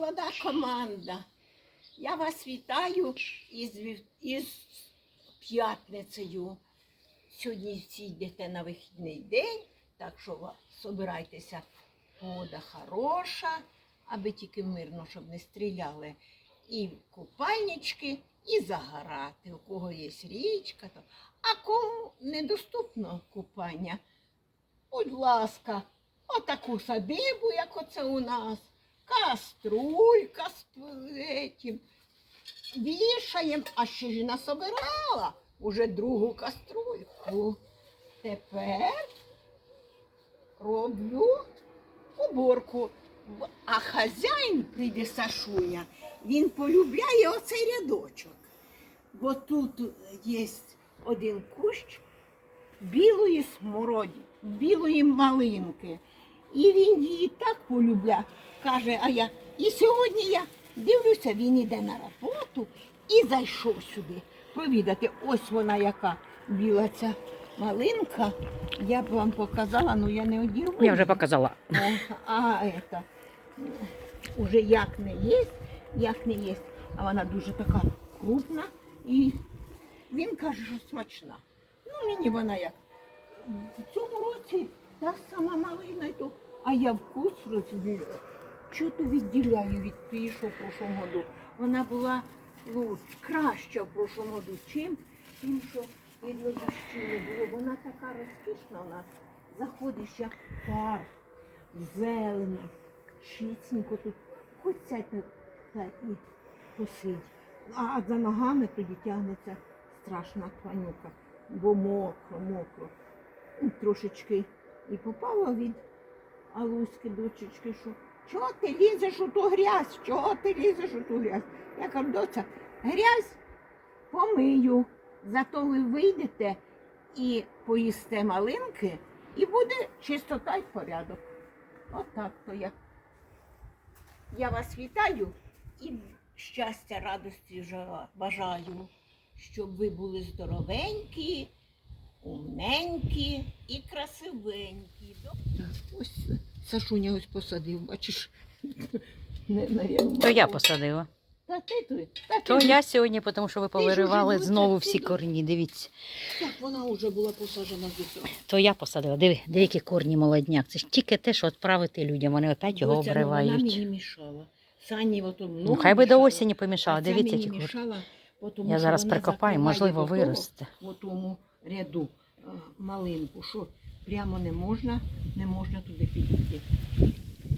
молода команда. Я вас вітаю із, із п'ятницею. Сьогодні всі йдете на вихідний день, так що собирайтеся. Погода хороша, аби тільки мирно, щоб не стріляли. І купальнички, і загорати. У кого є річка, то. а кому недоступно купання, будь ласка, отаку садибу, як оце у нас, каструлька з этим. Вішаємо, а ще ж насобирала уже другу каструльку. Тепер роблю уборку. А хазяїн прийде Сашуня, він полюбляє оцей рядочок. Бо тут є один кущ білої смороді, білої малинки. І він її так полюбляє. Каже, а я. І сьогодні я дивлюся, він іде на роботу і зайшов сюди провідати. Ось вона яка біла ця малинка. Я б вам показала, але я не одірву. Я вже показала. О, А это уже як не є, як не є, а вона дуже така крупна і він каже, що смачна. Ну, мені вона як. В цьому році та сама малина, й то, а я вкус розділяю. Чого то відділяю від тієї, що в прошлому году. Вона була ну, краща в прошлому году, чим тим, що видно, дощу не було. Вона така розкішна у нас. Заходиш як пар зелені, чистенько тут. Хоч сядь та і посидь. А за ногами тоді тягнеться страшна тванюка, бо мокро, мокро. Трошечки і попала від Алуськи дочечки, що чого ти лізеш у ту грязь? Чого ти лізеш у ту грязь? Я кажу, доця, грязь помию. Зато ви вийдете і поїсте малинки, і буде чистота й порядок. Отак то я. Я вас вітаю і щастя, радості бажаю, щоб ви були здоровенькі, умненькі і красивенькі. Так, ось Сашуня ось посадив, бачиш. Не, навірно, То я посадила. Та ти, ти, та ти То я сьогодні, тому що ви повиривали знову всі корні. Дивіться. Так, вона вже була посаджена до цього. То я посадила. Диви, диви, які корні молодняк. Це ж тільки те, що відправити людям. Вони опять його Доця, ну, Вона мені обривають. мішала. Сані ото Ну, хай би до мішала. осені помішала. Дивіться, мені які корні. мішала, бо тому Я що зараз вона прикопаю, закриває можливо, виросте. У тому ряду малинку, що прямо не можна, не можна туди підійти.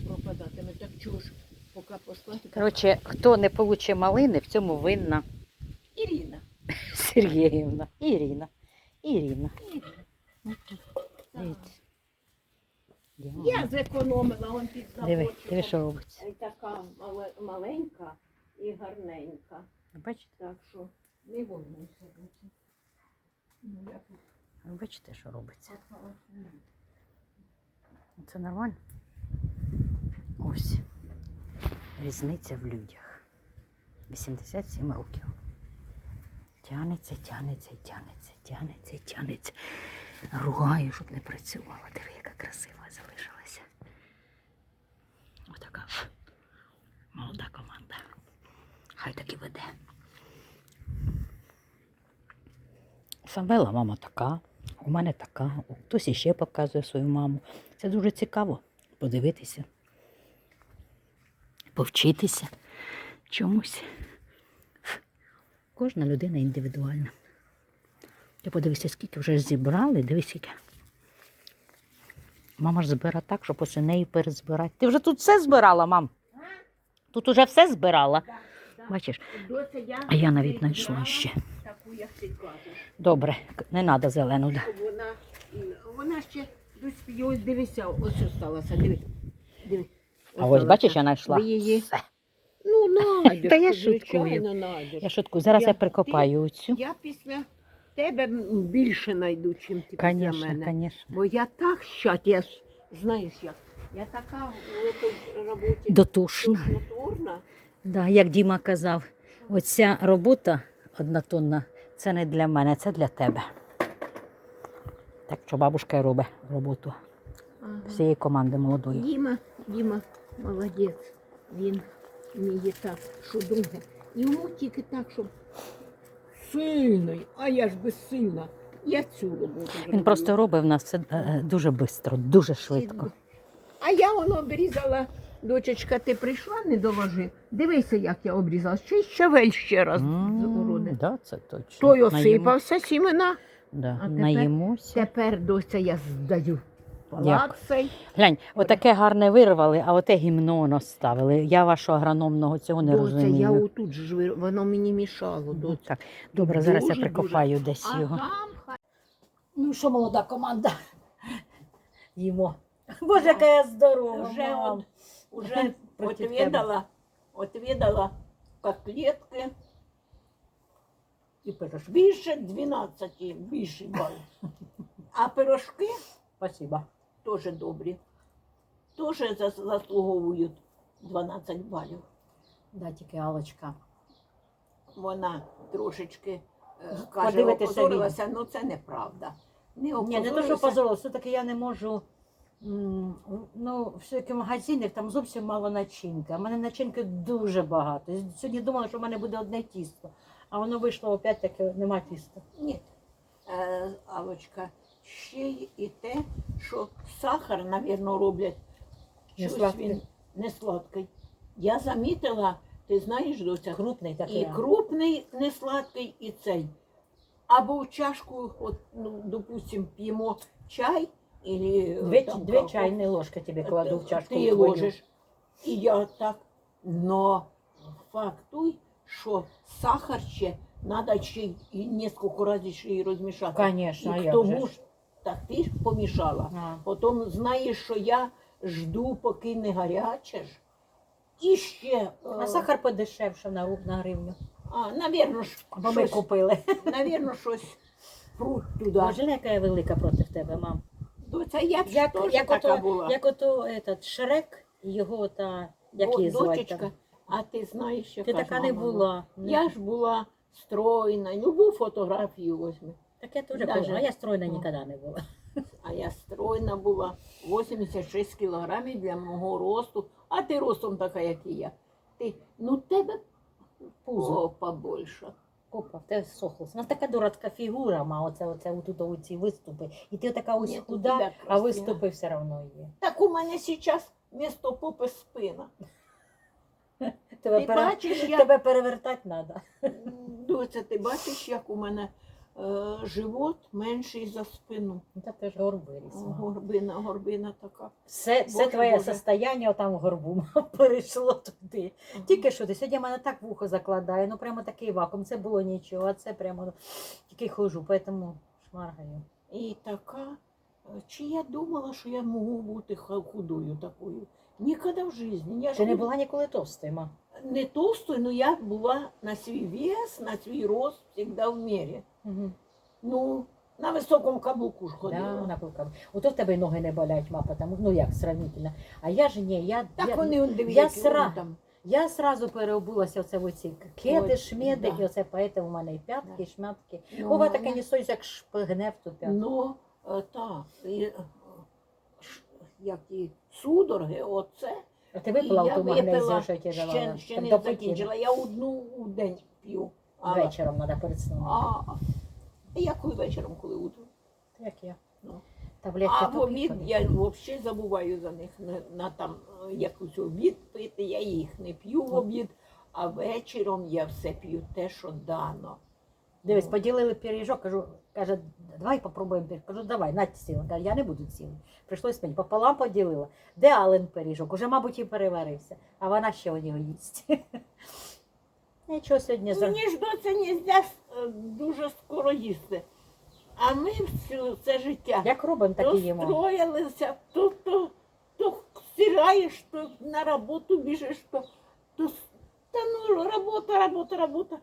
Пропадатиме. Так чого ж, поки послати. Коротше, хто не получить малини, в цьому винна Ірина. Сергіївна. Ірина. Ірина. Ірина. Ну. Я зекономила, он під Диви, диви, що робиться. І така мале- маленька і гарненька. Бачите? Так що не волнуйся. доця. Ну, я тут Ви бачите, що робиться? Це нормально? Ось. Різниця в людях. 87 років. Тянеться, тянеться, тянеться, тянеться, тянеться. Ругаю, щоб не працювала. Диви, яка красива залишилася. Отака молода команда. Хай так і веде. Самвела мама така, у мене така, хтось іще показує свою маму. Це дуже цікаво подивитися, повчитися чомусь. Кожна людина індивідуальна. Ти подивися, скільки вже зібрали, дивись скільки. Мама ж збира так, що після неї перезбирати. Ти вже тут все збирала, мам? Тут уже все збирала. Бачиш? А я навіть знайшла ще. Таку, як ти кажеш. Добре, не треба зелену. Да. Вона, вона ще ось дивися, ось осталася. Диви. Диви. А ось бачиш, я знайшла. Ви її- Все. Ну, найдеш. Та я шуткую. найдеш. Я шутку, зараз я, Я- прикопаю оцю. Я після тебе більше знайду, чим ти після Звісно, мене. звісно. Бо я так щас, я ж, знаєш як, я така в цій роботі Дотушна. душнотворна. Да, як Діма казав, оця робота однотонна, це не для мене, це для тебе. Так що бабушка робить роботу Ага. всієї команди молодої. Діма, Діма, молодець. Він вміє так, що друге. Йому тільки так, щоб сильний, а я ж безсильна. Я цю роботу Він зроблю. просто робить в нас все е, дуже швидко, дуже швидко. А я воно обрізала. Дочечка, ти прийшла, не доложи. Дивися, як я обрізала. Ще щавель ще раз уроди. Да, це точно. Той осипався сімена. Да, А тепер- наїмося. Тепер дося я здаю палац цей. Глянь, отаке гарне вирвали, а оте гімно наставили. Я вашого агрономного цього не Доця, я отут ж вир- воно мені мішало. Ну, Доця. Так, добре, зараз я прикопаю десь А його. там Ну що, молода команда? Їмо. Боже, яка я здорова. вже мам. от, уже отвідала, отвідала котлетки. І пирож. Більше 12, більше бал. А пирожки Спасибо. теж добрі. Теж заслуговують 12 балів. Да, тільки Алочка. Вона трошечки е, каже, Подивитися опозорилася, ну це неправда. Не Ні, не то, що опозорилася. позорило, все-таки я не можу. м, Ну, все-таки в магазинах там зовсім мало начинки. А в мене начинки дуже багато. Сьогодні думала, що в мене буде одне тісто, а воно вийшло опять таки нема тіста. Ні. Е, Алочка, ще й і те, що сахар, навірно, роблять. Не щось сладкий. він не сладкий. Я замітила, ти знаєш, доця, Крупний такий. і крупний не сладкий, і цей. Або в чашку, от, ну, допустим, п'ємо чай, і Дві, там, дві чайні ложки тобі кладу в чашку. Ти твою. ложиш. І я так. Но факт той, що сахар ще треба ще й і кілька разів ще й розмішати. Конечно, а і к як тому же так ти ж помішала. А. Потім знаєш, що я жду, поки не гаряче ж. І ще. А е, сахар подешевше на, ру- на гривню. А, навірно, ж, Бо ми щось, купили. навірно, щось пруть туди. Боже, яка я велика проти тебе, мам. Доця, я б Як, теж як, така ото, була. як ото этот, Шрек, його ота, як О, її звати дочечка? А ти знаєш, яка Ти ж така не мама була. Я ж була стройна, любу фотографію возьми. Так я теж Даже- а я стройна Ну. ніколи не була. А я стройна була 86 кілограмів для мого росту, а ти ростом така, як і я. Ти, ну тебе Пузо. побольше. Копа, в тебе сохлося. У нас така дурацька фігура, ма, оце, оце отут оці виступи. І ти така ось Ні, у худа, тебе а виступи все одно є. Так у мене зараз місто попи спина. Тебе, Ти пере- бачиш, як тебе перевертати треба. доця, ти бачиш, як у мене е, живот менший за спину. Ну, так ти ж. Горбина, горбина така. Все, все Боже, твоє Боже. состояння там в горбу перейшло туди. Тільки що ти сьогодні мене так вухо закладає, ну прямо такий вакуум. Це було нічого, а це прямо ну, тільки хожу, тому шмаргаю. І така, е, чи я думала, що я можу бути ха- худою такою? Ніколи в житті. Я ж Ти не не, була ніколи товстою, ма. Не толстою, але я була на свій вес, на свій рост завжди в мірі. Угу. Ну, на високому каблуку ж Да, на кулках. Ото в тебе ноги не болять, ма, потому, ну як сравнительно. А я ж ні, я, Так я, вони он я які сра- там. я сразу переобулася в це в оці кеди, Ой, шмеди, да. оце поэтому в мене і п'ятки, Да. і шмятки. Ну, Ова мене- таке несуть, як шпигне в ту п'ятку. Ну, е, так, і, е, ш- як і судороги, оце. А ти випила я ту магнезію, випила, що я тебе ще, давала? ще не до закінчила. Я одну у день п'ю. А, Вечором треба перед сном. а, а якою вечором, коли утром? Як я? Ну. Таблетки А в тупі обід ходять. я взагалі забуваю за них. На, на там е, якусь обід пити, я їх не п'ю в обід, а вечором я все п'ю те, що дано. Дивись, Ну, поділили пиріжок, кажу, каже, давай попробуємо пиріжок. Кажу, давай, на цілий. Каже, я не буду цілий. Прийшлось мені, пополам поділила. Де Ален пиріжок? Уже, мабуть, і переварився. А вона ще у нього їсть. Нічого сьогодні зробила. Мені ж доця не можна дуже скоро їсти. А ми всю це життя Як робимо, так і їмо. строїлися, то, то, то стираєш, то на роботу біжиш, то, то та ну робота, робота, робота.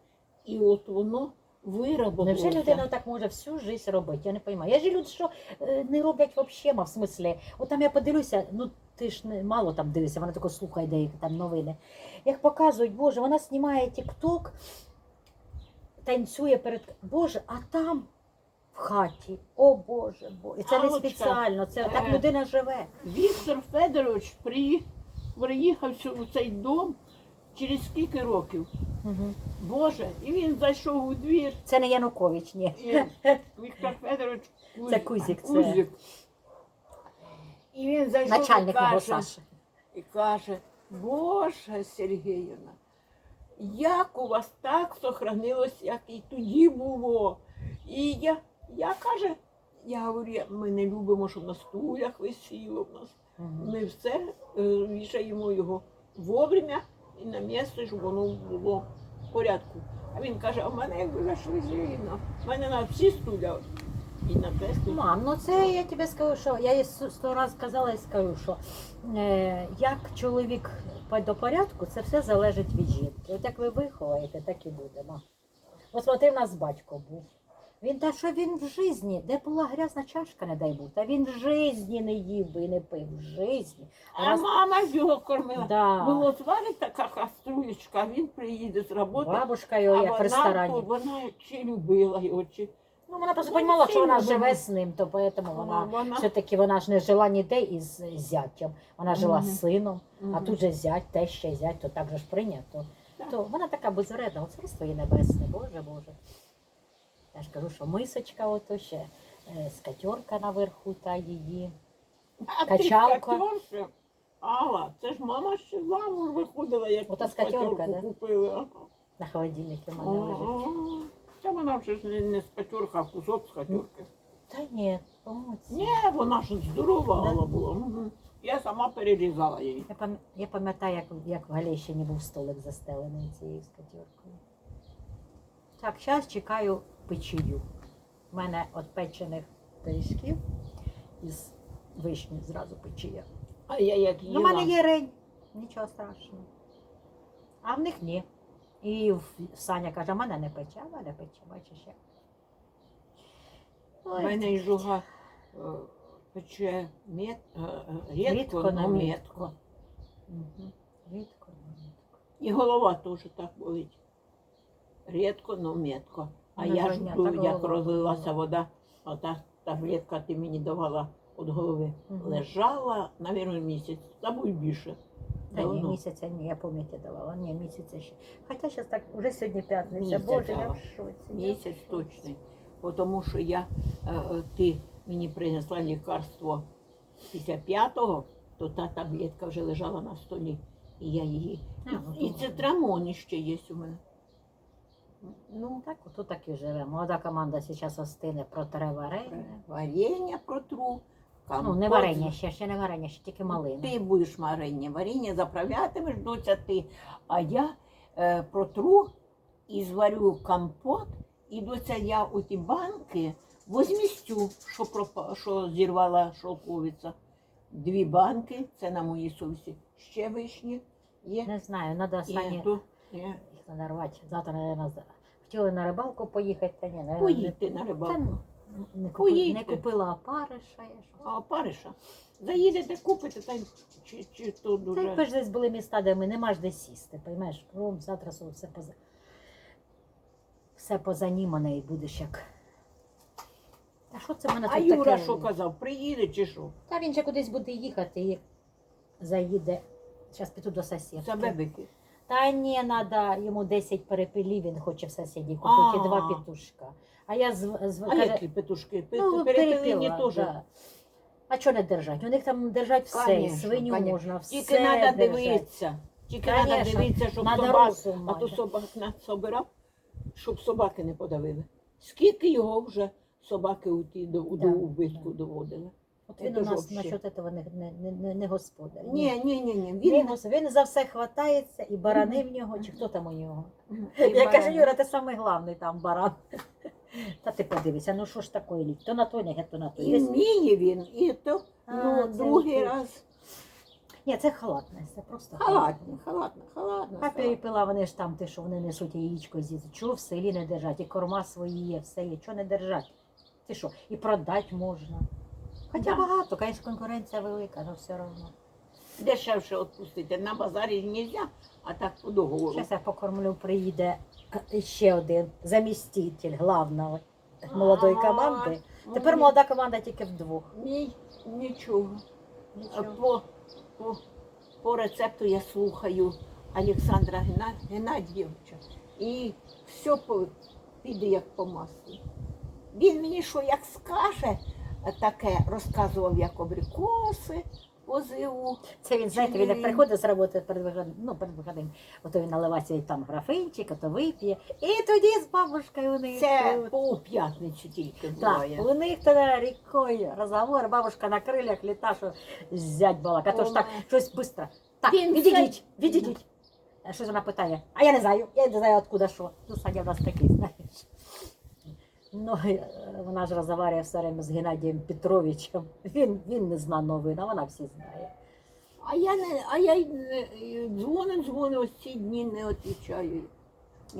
І от воно вироботилося. Невже людина так може всю життя робити? Я не розумію. Я ж люди, що е, не роблять взагалі, в смислі. От там я подивлюся, ну ти ж не мало там дивишся, вона тако слухає деякі там новини. Як показують, Боже, вона знімає тік-ток, танцює перед. Боже, а там в хаті. О Боже, Боже. І це не Аллочка, спеціально, це так е, людина живе. Віктор Федорович при... приїхав сю- у цей дом через скільки років. Угу. Боже, і він зайшов у двір. Це не Янукович, ні. І Віктор Федорович Кузик. Це Кузик, це- Кузик. І він зайшов Начальник і каже, Саші. і каже, Боже Сергіївна, як у вас так сохранилось, як і тоді було. І я, я каже, я говорю, «Я- ми не любимо, щоб на стулях висіло в нас. Ми все е, вішаємо його вовремя і на місце, щоб воно було в порядку. А він каже, а в мене якби зайшли зрівно. В мене на всі стуля і на те. Мам, ну це я тобі скажу, що я їй сто сто раз казала і скажу, що е, як чоловік до порядку, це все залежить від жінки. От як ви виховаєте, так і буде. Ма. От смотри, в нас батько був. Він та що він в житті, де була грязна чашка, не дай Бог, та він в житті не їв би і не пив. В житті. А мама ж його кормила. Да. Було зварить така каструлечка, він приїде з роботи. Бабушка його а як в вона, ресторані. вона чи любила його, чи Ну, вона просто Ну, розуміла, що вона сильно живе з ним, то поэтому вона вона. все-таки вона ж не жила ніде із зятям. Вона жила Мгм. з сином, а Мгм. тут же зять, теща, зять, то так же ж прийнято. Так. То вона така безвредна, царство її небесне, Боже Боже. Я ж кажу, що мисочка, ото ще скатерка наверху та її. А ти скатерша? Алла, це ж мама ще замуж виходила, як Ота скатерка, да? купили. Ага. На холодильнику в мене лежить. Ага. Це вона вже ж не, не скатерка, а кусок скатерки. Та ні, по-моєму, Ні, вона ж здорова Да? Алла була. Мгм. Я сама перерізала її. Я пам- Я пам'ятаю, як, як в Галещині був столик застелений цією скатеркою. Так, зараз чекаю печію. У мене от печених пиріжків із вишні зразу печія. А я як Ну, їла. в мене є рень, нічого страшного. А в них ні. І Саня каже, мене не пече, а мене пече, бачиш як. У мене і жуга е, пече мет, е, е, рідко, но метко. Рідко, ну, рідко. І голова теж так болить. Рідко, но метко. А Ну, я ж понятно, тут, як голова розлилася вода, ота таблетка ти мені давала від голови. Мгм. Лежала, навірно, місяць, або й більше. Та ні, Давно. місяця ні, я пам'яті давала. Ні, місяця ще. Хоча зараз так, вже сьогодні п'ятниця. Місяць Боже, я в шоці. Місяць точний. Бо Тому що я, е, е, ти мені принесла лікарство після п'ятого, то та таблетка вже лежала на столі. І я її. А, ну, І то цитрамон ще є у мене. Ну так, ото так і живе. Молода команда зараз остине, протре варення. Варення протру. Ну, не варення, ще, ще не варення, ще тільки малина. Ти будеш варення. Варення заправлятимеш, доця ти. А я е, протру і зварю компот, і доця я у ті банки возмістю, що, пропа, що зірвала шовковиця. Дві банки, це на моїй совісті. Ще вишні є. Не знаю, треба І Сані ту- є. їх треба рвати. Завтра, наверное, хотіли на рибалку поїхати, та ні, наверное, Поїдьте на рибалку. не, купи, не Поїдьте. купила опариша. Я що. А париша. Заїдете, купите, та й чи, чи то Та дуже. якби ж десь були міста, де ми не маєш де сісти, поймеш? Ну, завтра все, все поза... все позанімане і будеш як. Та що це в мене А тут Юра таке? що казав, приїде чи що? Та він же кудись буде їхати і заїде. Зараз піду до сусідки. Себе бики. Та ні, треба йому 10 перепилів, він хоче в сусіді купити і А. два петушка. А я з, з А каже, які петушки? Ну, перепила, теж. да. А що не держать? У них там держать все, і Конечно, свиню конечно. можна, все Тільки треба держать. дивитися. Тільки треба Конечно, дивитися, щоб Надо собак, розум а то собак насобирав, щоб собаки не подавили. Скільки його вже собаки у ті до, Да, до убитку да. доводили? От він у нас насчет этого не, не, не, не, не господар. Ні, ні, ні, ні. Він, Він він, він за все хватається, і барани в нього, чи хто там у нього. Я кажу. Юра, ти самий главний там баран. Та ти подивися, ну що ж таке лік? То на той, не то на той. І вміє він, і то А, ну, це другий ж- раз. Ні, це халатність, це просто Халатно, халатно, халатно. А перепила вони ж там, те, що вони несуть яєчко з'їсти. Чого в селі не держать? І корма свої є, все є. Чого не держать? Ти що, і продати можна. Хоча багато, звісно, конкуренція велика, але все одно. Дешевше відпустити. На базарі не можна, а так по договору. Зараз я покормлю, приїде ще один заміститель главного молодої команди. Тепер Ні, молода команда тільки вдвох. Ні, нічого. Нічого. По, по, по рецепту я слухаю Олександра Гена- Геннадійовича. І все по- піде як по маслу. Він мені що як скаже, таке розказував, як абрикоси позиву. Це він, знаєте, він як приходить з роботи перед виходом, ну, перед виходом, ото він наливає свій там графинчик, ото вип'є. І тоді з бабушкою у них. Це тут. по п'ятницю тільки Так, буває. у них тоді рікою розговор, бабушка на крилях літа, що зять балака. То ж так, щось швидко. Так, Він відійдіть, відійдіть. Щось вона питає, а я не знаю, я не знаю, откуда що. Ну, Саня в нас такий, знаєш. Ну, е, вона ж розмовляє все время з Геннадієм Петровичем. Він, він не знає новин, а вона всі знає. А я не, а я й не дзвонив, дзвонив, ось ці дні не відповідаю.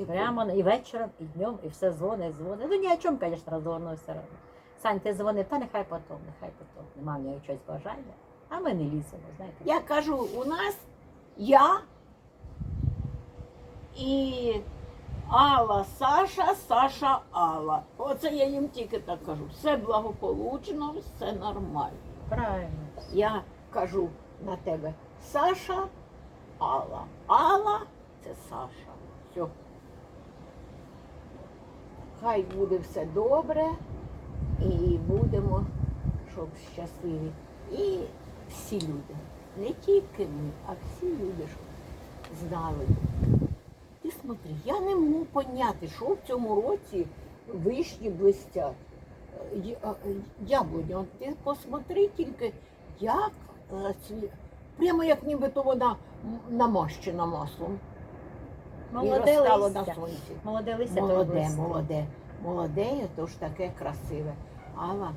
Прямо і вечором, і днем, і все дзвонить, дзвонить. Ну ні о чому, звісно, розговорно все одно. Сань, ти дзвонив, та нехай потом, нехай потом. Нема в нього чогось бажання. А ми не ліземо, знаєте. Я кажу, у нас я і Алла Саша, Саша Алла. Оце я їм тільки так кажу. Все благополучно, все нормально. Правильно. Я кажу на тебе Саша, Алла. Алла це Саша. Все. Хай буде все добре і будемо, щоб щасливі. І всі люди. Не тільки ми, а всі люди, щоб знали. Ти смотри, я не можу поняти, що в цьому році вишні блистять. Е, е, Яблуня, от ти посмотри тільки, як. Прямо як нібито вона намащена маслом. і Молоде розстало на сонці. Молоде листя Молоде, то молоде. Молоде, і то ж таке красиве. Алла,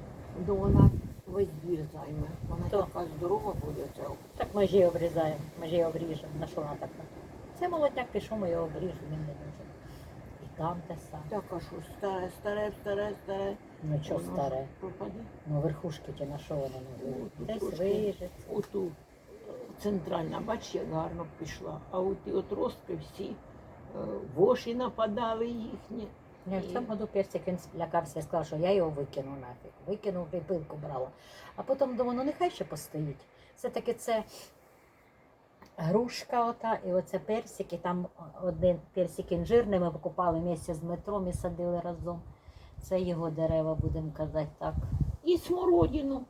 ну вона весь двір займе. Вона Хто? така здорова буде. Так ми ж її обрізаємо, ми ж її обріжемо. На що вона така? Це молодняк пішов, ми його обріжемо, він не дуже. І там те саме. Так, а що, старе, старе, старе, старе. Ну що Воно старе? Пропаде. Ну верхушки ті на що воно не Десь вижиться. Оту центральна, бач, як гарно пішла. А от ті отростки всі е, воші нападали їхні. Ні, в цьому году персик він лякався і сказав, що я його викину нафіг. Викинув і пилку брала. А потім думаю, ну нехай ще постоїть. Все-таки це грушка ота, і оце персик, і там один персик інжирний ми покупали місце з метром і садили разом. Це його дерева, будемо казати так. І смородину.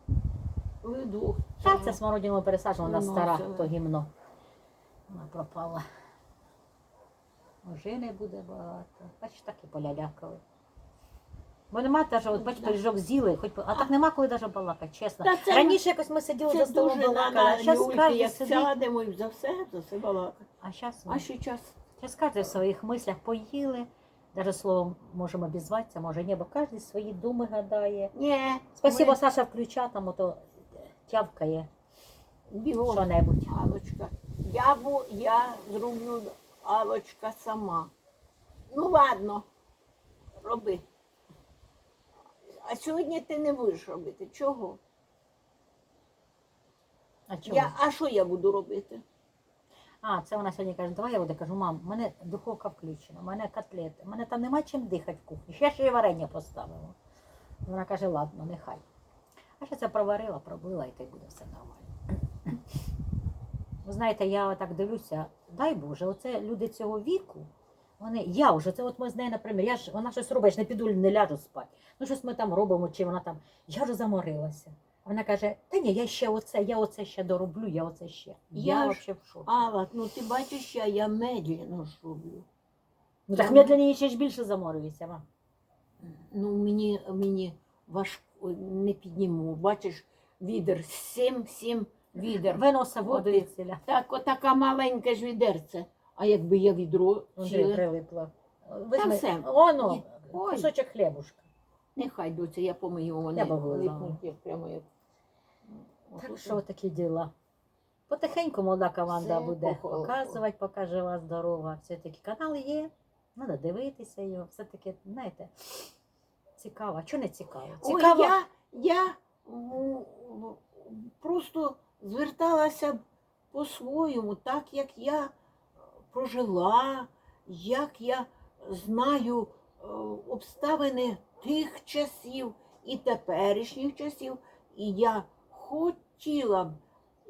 Ви двох. Та це смородину ми пересаджували, вона стара, то гімно. Вона пропала. Ожини буде багато. Бачиш, так і полялякали. Бо нема теж, от бачиш, пиріжок з'їли, хоч, а так нема коли навіть балакати, чесно. Та це Раніше якось ми сиділи за Це столом дуже балакали, а зараз Юльки, кожен як сидить. сядемо і за все, за все балакати. А зараз А ще час. Зараз кожен в своїх мислях поїли, навіть словом можемо обізватися, може ні, бо кожен свої думи гадає. Ні. Спасибо, ми- Саша включа, там ото тявкає Бігом. що-небудь. Алочка. Я, бу, я зроблю Алочка сама. Ну ладно, роби. А сьогодні ти не будеш робити. Чого? А чого? Я, а що я буду робити? А, це вона сьогодні каже, давай я буду. Кажу, мам, у мене духовка включена, у мене котлети, у мене там нема чим дихати в кухні. Ще ще й варення поставила. Вона каже, ладно, нехай. А ще це проварила, пробила і так буде все нормально. Ви знаєте, я так дивлюся, дай Боже, оце люди цього віку, вони, я вже, це от ми з нею, наприклад, я ж, вона щось робить, я ж не піду, не ляжу спати. Ну, щось ми там робимо, чи вона там, я вже заморилася. Вона каже, та ні, я ще оце, я оце ще дороблю, я оце ще. Я, Я ж- взагалі в шоці. Алла, ну ти бачиш, я, я медленно ж роблю. Ну так медленніше ще ж більше заморюється. ма. Ну, мені, мені важко не підніму. Бачиш, відер, сім, сім відер. Виноса воду От і- від селя. Так, отака маленька ж відерце. А якби я відро Вже ціле, прилипло. Та Візьми, все. Оно, Ой. кусочок хлібушка. нехай доця, я помию, вони Я б липнуть, як прямо як. Так що такі діла. Потихеньку молода команда Все буде похо- показувати, поки жива, здорова. Все-таки канал є, треба дивитися його. Все-таки, знаєте, цікаво. А чого не цікаво? Ой, я, я м, м, просто зверталася б по-своєму, так як я прожила, як я знаю е, обставини тих часів і теперішніх часів, і я хотіла б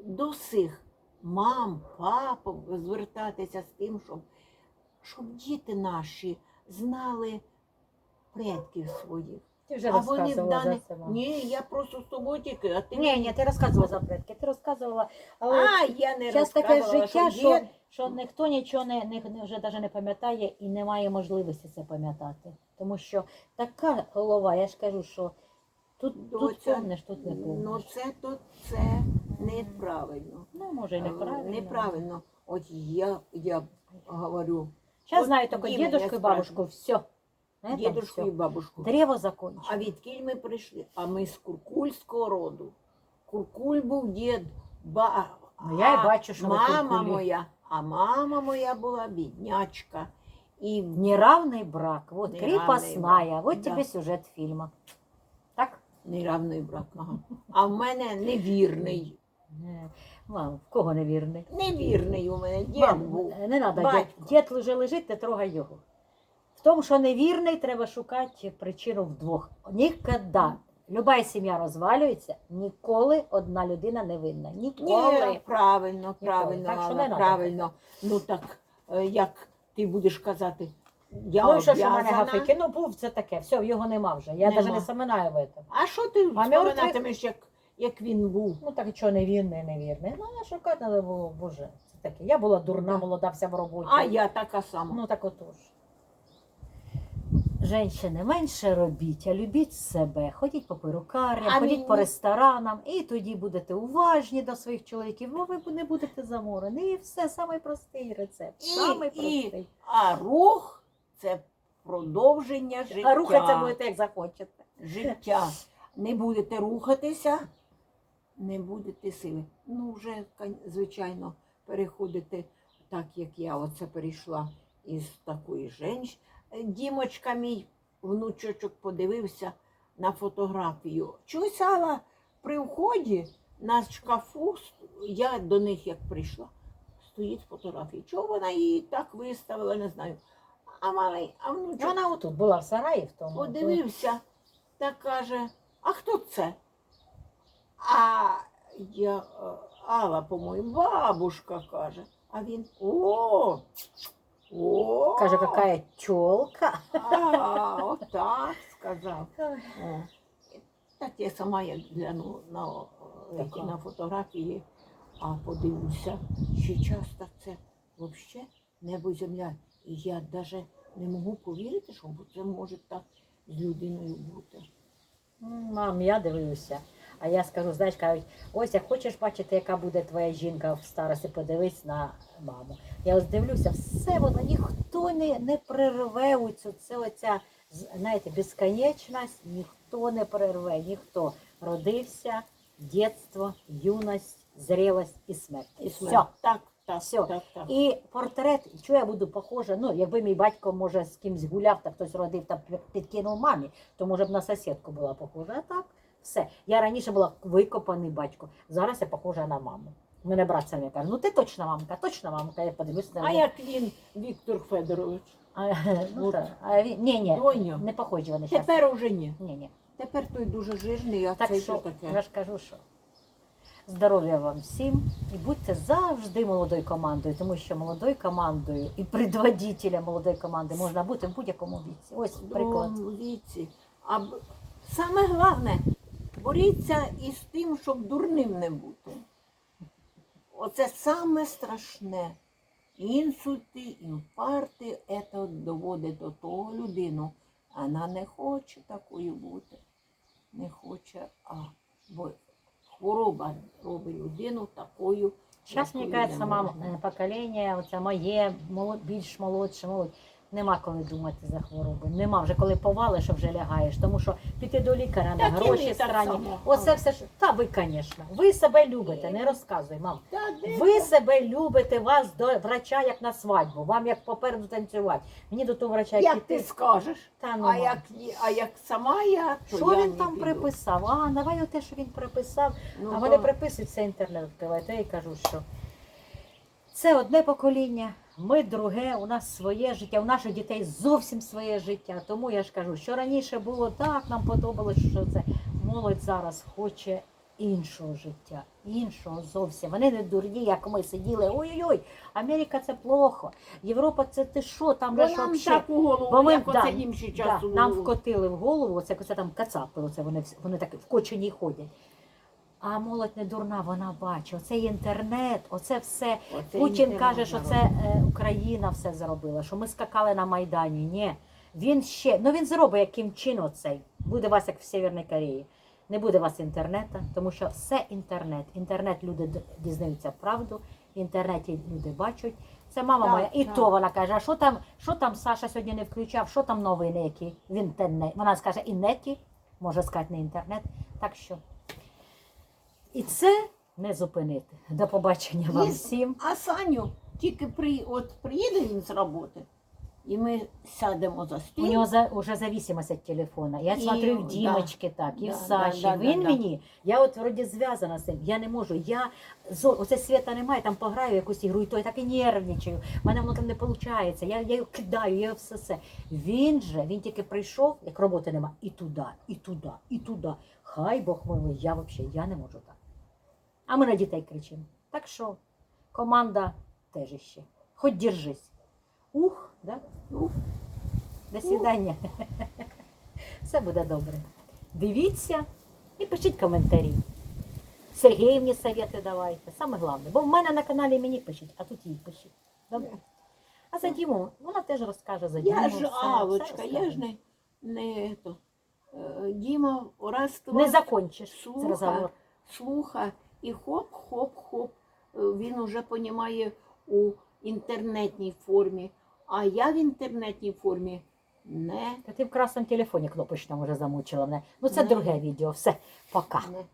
до сих мам, папа звертатися з тим, щоб, щоб діти наші знали предків своїх. Ти вже А вони в розказувала даний... це. мам. Ні, я просто з тобою тільки, а ти Ні, ні, ти розказувала за предки, ти розказувала, але А, я не зараз таке розказувала, життя, що що, що ніхто нічого не, не, не вже навіть не пам'ятає і не має можливості це пам'ятати. Тому що така голова, я ж кажу, що тут, тут Доця, помниш, тут не Ну помниш. це то це неправильно. Ну, може, і неправильно. Неправильно. От я, я говорю, От знаю тільки Діма, я дедушку і бабушку, все. На этом дідушку і все. бабушку. Древо А закончено. відкіль ми прийшли? А ми з куркульського роду. Куркуль був дід, ба... Ну, я і бачу, що ви мама куркулі. моя, а мама моя була біднячка. І Неравный брак, вот Неравний крепостная, брак, вот да. тебе сюжет фильма. Так? неравний брак. Ага. А в мене невірний. Е, Мам, в кого невірний? Невірний у мене дід Мам, був. не треба, Батько. дід вже лежить, не трогай його. В тому, що невірний, треба шукати причину вдвох. Ніколи. Люба сім'я розвалюється, ніколи одна людина не винна. Ніколи. Ні, правильно, правильно, Так що Алла, не надо правильно. Ну так, е, як ти будеш казати, я ну і що у мене обв'язана. гафики? Ну був це таке, все, його нема вже. Я Нема. навіть не саминаю в этом. А що ти вспоминатимеш, як, як він був? Ну так що невірний, невірний. Ну, а шукати треба було, боже. Це таке. Я була дурна, молода вся в роботі. А я така сама. Ну так отож. Женщини, менше робіть, а любіть себе. Ходіть по перукарям, А ходіть мені- по ресторанам, і тоді будете уважні до своїх чоловіків, бо ви не будете заморені. І все, самий простий рецепт. І- самий і- А рух це продовження життя. А рухатися будете як захочете. Життя. Не будете рухатися, не будете сили. Ну, вже, звичайно, переходите так, як я оце перейшла із такої женщини. Дімочка мій внучочок подивився на фотографію. Чогось Алла при вході на шкафу, я до них як прийшла, стоїть фотографія. Чого вона її так виставила, не знаю. А малий, а внучок Вона отут була в сараї в тому. подивився та каже, а хто це? А я е, Алла, по-моєму, бабушка каже. А він о, о, Каже, яка чолка. А, отак сказав. О. Так я сама як гляну на, е, на фотографії, а подивлюся, що часто це взагалі небо земля. І я навіть не можу повірити, що це може так з людиною бути. Мам, я дивлюся. А я скажу, знаєш, кажуть, ось як хочеш бачити, яка буде твоя жінка в старості, подивись на маму. Я ось дивлюся, все воно ніхто не, не прерве у цю це оця, знаєте, безконечність, ніхто не прерве, ніхто родився, дитинство, юність, зрілость і смерть. І Все. Так, так, Всьо. так, так. І портрет, що я буду похожа, ну, якби мій батько, може, з кимсь гуляв, та хтось родив та підкинув мамі, то може б на сусідку була похожа. А так, все. Я раніше була викопаний батько, зараз я похожа на маму. Мене брат сам каже, ну ти точно мамка, точно мамка. Я подивлюсь на А як він, Віктор Федорович? А, ну, так. а він, ні, ні, Доню. не похожі вони зараз. Тепер уже ні. Ні, ні. Тепер той дуже жирний, а Так цей що, що таке? я ж кажу, що здоров'я вам всім і будьте завжди молодою командою, тому що молодою командою і предводителем молодої команди можна бути в будь-якому віці. Ось приклад. Віці. А б- саме головне, боріться із тим, щоб дурним не бути. Оце саме страшне. Інсульти, інфаркти, це доводить до того людину. Вона не хоче такою бути. Не хоче, а бо хвороба робить людину такою. Зараз, мені кажеться, мам, е, покоління, оце моє, більш молодше, молодь. Нема коли думати за хвороби. Нема вже коли повалиш, вже лягаєш. Тому що піти до лікаря на Так і ми гроші так само. Оце все ж. Та ви, звісно. Ви себе любите, не розказуй, мам. Ви себе любите, вас до врача як на свадьбу, вам як попереду танцювати. Мені до того врача Як ти скажеш? Та ну, А мам. як, а як сама я, то що я він не там піду. приписав? А, давай те, що він приписав. Ну, а вони приписують все інтернет відкривають. Я їй кажу, що це одне покоління, ми друге, у нас своє життя, у наших дітей зовсім своє життя. Тому я ж кажу, що раніше було так, нам подобалось, що це молодь зараз хоче іншого життя, іншого зовсім. Вони не дурні, як ми сиділи. Ой-ой-ой, Америка це плохо. Європа це ти що, там Бо нам так у голову, Бо ми- як да, оце ще Да, нам вкотили в голову, оце, оце там кацапи, оце вони, вони так вкочені ходять. А молодь не дурна, вона бачить. Оце інтернет, оце все. Оце Путін каже, що це е, Україна все зробила, що ми скакали на Майдані. Ні. Він ще, ну він зробить яким чином цей. Буде вас як в Северній Кореї. Не буде вас інтернету, тому що все інтернет. Інтернет люди дізнаються правду, в інтернеті люди бачать. Це мама Так, моя. І так. то вона каже, а що там, що там Саша сьогодні не включав, що там новини які в інтернеті. Вона скаже, і неті, може сказати, не інтернет. Так що. І це не зупинити. До побачення вам Є- всім. А Саню тільки при, от приїде він з роботи, і ми сядемо за У стіл. нього за, уже зависимость від телефона. Я І- смотрю в да. Дімочки так, і в Да, Саші. да, да, Він да, да. мені, я от вроді зв'язана з цим, я не можу. Я зо, оце свята немає, там пограю якусь ігру, і то я так і нервничаю. У мене воно там не виходить. Я, я його кидаю, я все все. Він же, він тільки прийшов, як роботи нема, і туди, і туди, і туди. Хай Бог милий, я взагалі я не можу так. А ми на дітей кричимо. Так що команда теж іще. Хоч держись. Ух, да? Ух. До свидання. Все буде добре. Дивіться і пишіть коментарі. Сергіївні совєти давайте. Саме головне. Бо в мене на каналі мені пишіть, а тут їй пишіть. Добре? А за Діму, вона теж розкаже за Діму. Я ж Алочка, я ж не, не то. Е, Діма раз Не закончиш Слуха. розговор. слуха і хоп-хоп-хоп. Е, Він уже понімає у інтернетній формі. А я в інтернетній формі не. Та ти в красному телефоні кнопочному вже замучила мене. Ну це Не. друге відео. Все, пока. не.